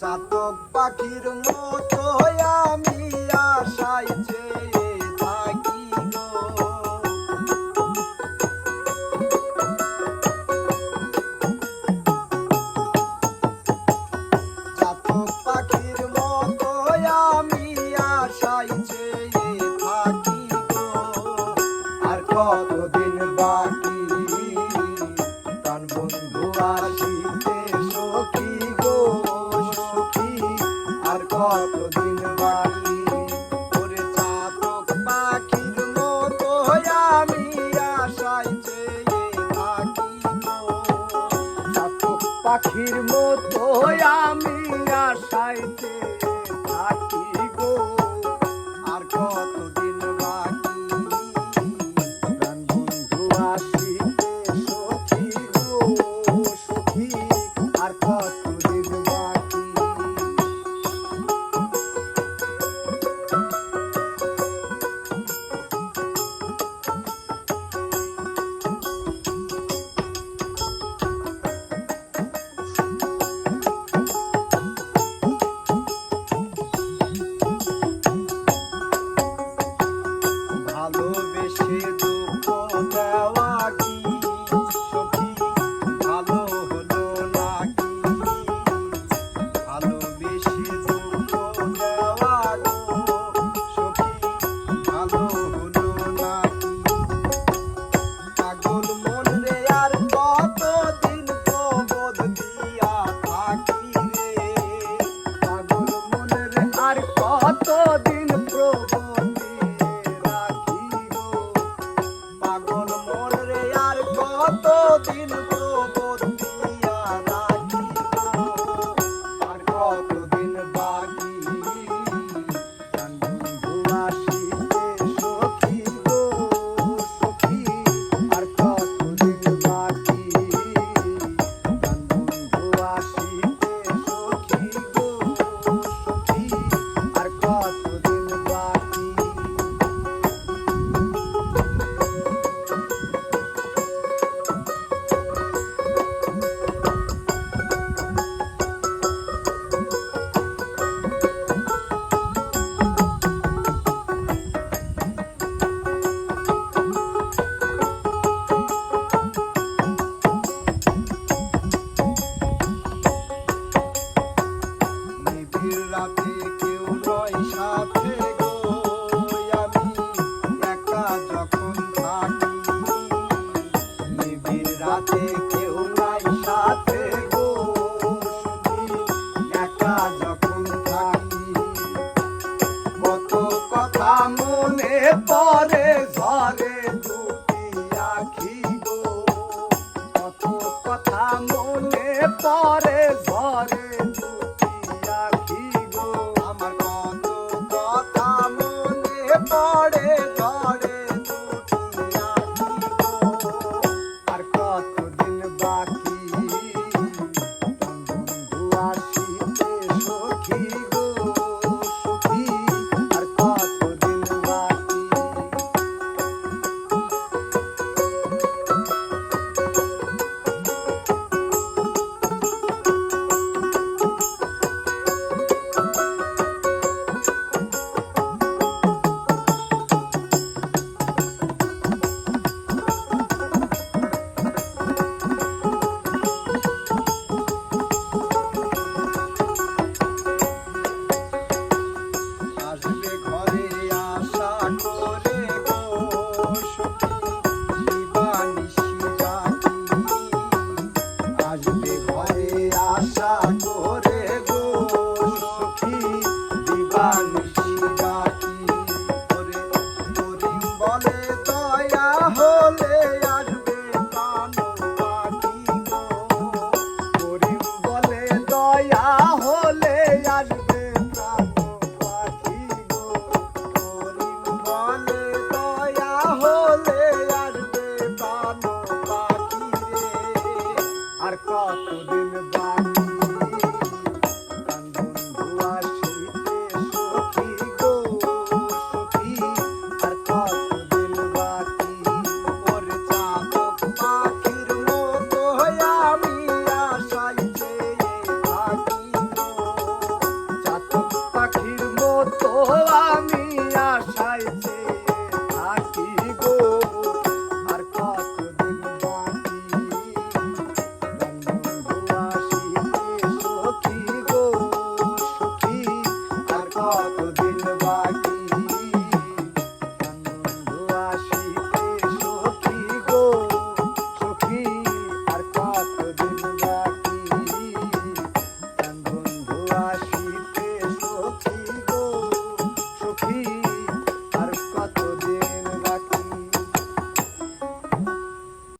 চাতক পাখির মতো আমি আশায় চেয়ে থাকি চাতক পাখির মতো আমি থাকি আর কতদিন কতদিন বাকি ওরে চাতক পাখির মতো আমি আশায় চেয়ে থাকি চাতক পাখির মতো Oh. কথা মনে পড়ে।